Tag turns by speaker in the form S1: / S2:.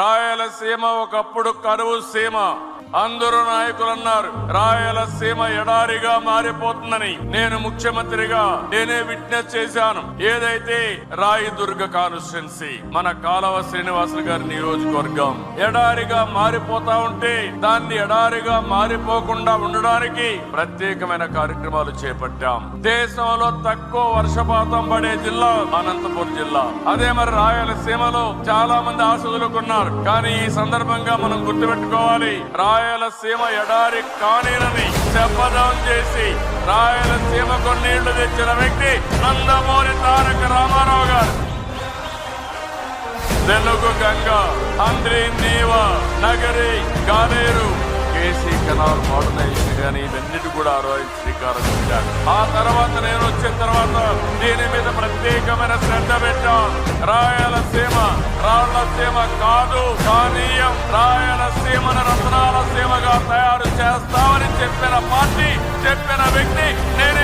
S1: రాయలసీమ ఒకప్పుడు కరువు సీమ. అందరూ నాయకులు అన్నారు రాయలసీమ ఎడారిగా మారిపోతుందని నేను ముఖ్యమంత్రిగా నేనే విట్నెస్ చేశాను. ఏదైతే రాయదుర్గ కాన్స్టిట్యున్సీ మన కాలవ శ్రీనివాసులు గారి నియోజకవర్గం ఎడారిగా మారిపోతా ఉంటే దాన్ని ఎడారిగా మారిపోకుండా ఉండడానికి ప్రత్యేకమైన కార్యక్రమాలు చేపట్టాం. దేశంలో తక్కువ వర్షపాతం పడే జిల్లా అనంతపురం జిల్లా. అదే మరి రాయలసీమలో చాలా మంది ఆశలుకున్నారు కానీ ఈ సందర్భంగా మనం గుర్తుపెట్టుకోవాలి రాయలసీమ ఎడారి కానీనని శపథం చేసి రాయలసీమకు నీళ్ళు తెచ్చిన వ్యక్తి నందమూరి తారక రామారావు గారు. Telugu Ganga Handri Neeva Nagari Galeru KC canal modernisation కానీ ఇవన్నిటి కూడా ఆ రోజు శ్రీకారం చుట్టారు. ఆ తర్వాత నేను వచ్చిన తర్వాత దీని మీద ప్రత్యేకమైన శ్రద్ధ పెట్టాం. రాయలసీమ రాళ్ళసీమ కాదు కానీయం. రాయలసీమను రత్నాల సీమగా తయారు చేస్తామని చెప్పిన పార్టీ చెప్పిన వ్యక్తి నేనే